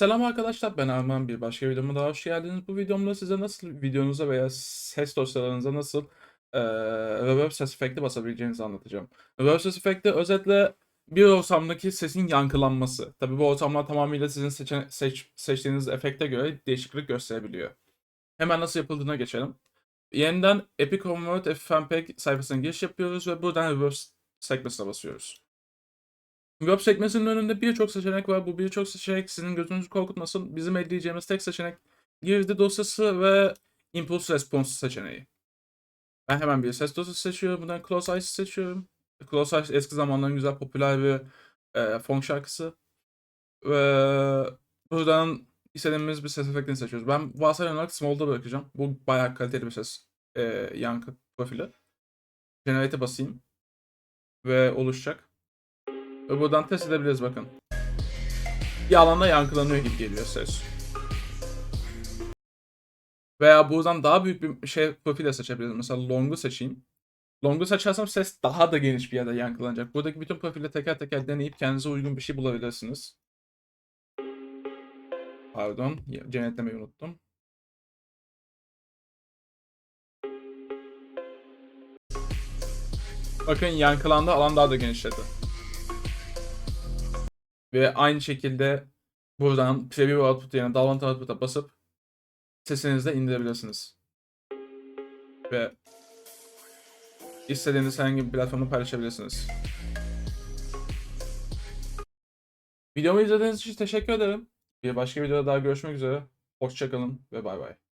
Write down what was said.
Selam arkadaşlar ben Arman bir başka videoma daha hoş geldiniz. Bu videomda size nasıl videonuza veya ses dosyalarınıza nasıl eee reverb ses efekti basabileceğinizi anlatacağım. Reverb ses efekti özetle bir ortamdaki sesin yankılanması. Tabi bu ortamlar tamamıyla sizin seçene- seç- seçtiğiniz efekte göre değişiklik gösterebiliyor. Hemen nasıl yapıldığına geçelim. Yeniden Epic Convert FFmpeg sayfasına giriş yapıyoruz ve buradan reverb sekmesine basıyoruz. Web sekmesinin önünde birçok seçenek var. Bu birçok seçenek sizin gözünüzü korkutmasın. Bizim elleyeceğimiz tek seçenek girdi dosyası ve impulse response seçeneği. Ben hemen bir ses dosyası seçiyorum. Buradan Close Eyes seçiyorum. Close Eyes eski zamanların güzel popüler bir e, funk şarkısı. Ve buradan istediğimiz bir ses efektini seçiyoruz. Ben varsayılan olarak Small'da bırakacağım. Bu bayağı kaliteli bir ses e, yankı profili. Generate'e basayım. Ve oluşacak. Ve buradan test edebiliriz bakın. Bir alanda yankılanıyor gibi geliyor ses. Veya buradan daha büyük bir şey profil de seçebiliriz. Mesela long'u seçeyim. Long'u seçersem ses daha da geniş bir yerde yankılanacak. Buradaki bütün profili teker teker deneyip kendinize uygun bir şey bulabilirsiniz. Pardon, cenetlemeyi unuttum. Bakın yankılandı, alan daha da genişledi. Ve aynı şekilde buradan preview output yerine download output'a basıp sesinizi de indirebilirsiniz. Ve istediğiniz herhangi bir platformda paylaşabilirsiniz. Videomu izlediğiniz için teşekkür ederim. Bir başka videoda daha görüşmek üzere. Hoşçakalın ve bay bay.